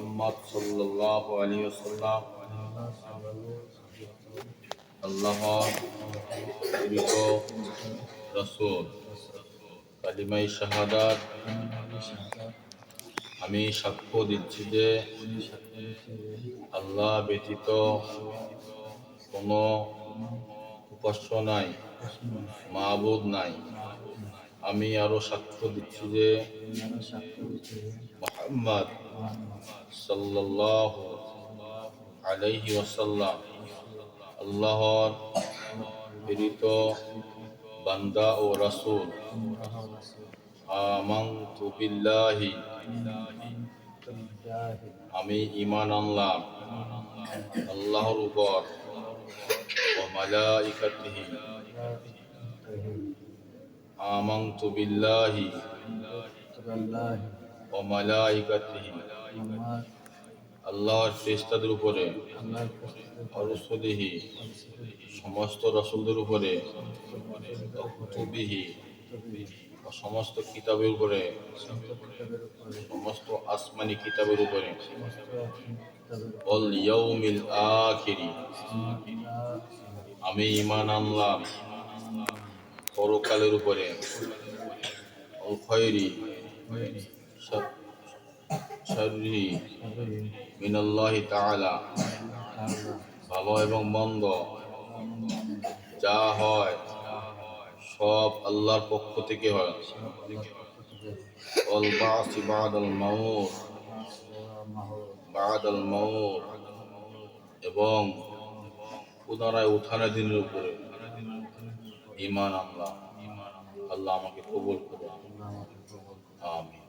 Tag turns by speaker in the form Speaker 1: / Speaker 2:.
Speaker 1: মোহাম্মদ সাল্লাহ আলী সাল্লাম আল্লাহ প্রেরিত রসুল কালিমাই শাহাদাত আমি সাক্ষ্য দিচ্ছি যে আল্লাহ ব্যতীত কোনো উপাস্য নাই মাহবুদ নাই আমি আরও সাক্ষ্য দিচ্ছি যে মোহাম্মদ সাল্লাহ আলাইহি ওয়াসাল্লাম আল্লাহর প্রেরিত বান্দা ও রাসূল আমানতু আমি ঈমান আনলাম আল্লাহর উপর ও মালাইকাতিহি আমানতু বিল্লাহি ও মালাইকাতিহি আল্লাহর ফেরেশতাদের উপরে অরসুলিহি সমস্ত রসুলদের উপরে কুতুবিহি সমস্ত কিতাবের উপরে, সমস্ত আসমানি কিতাবের উপরে অল ইয়াউমিল আখিরি, আমি ঈমান আনলাম, পরকালের উপরে অল খয়রি শাররি মিনাল্লাহি তাআলা ভালো এবং মন্দ যা হয় সব আল্লাহর পক্ষ থেকে হয় অল বাসি বাদাল মাউত বাদাল মাউত এবং পুনরায় উঠানের দিনের উপরে ইমান আল্লাহ আল্লাহ আমাকে কবুল করুন আমি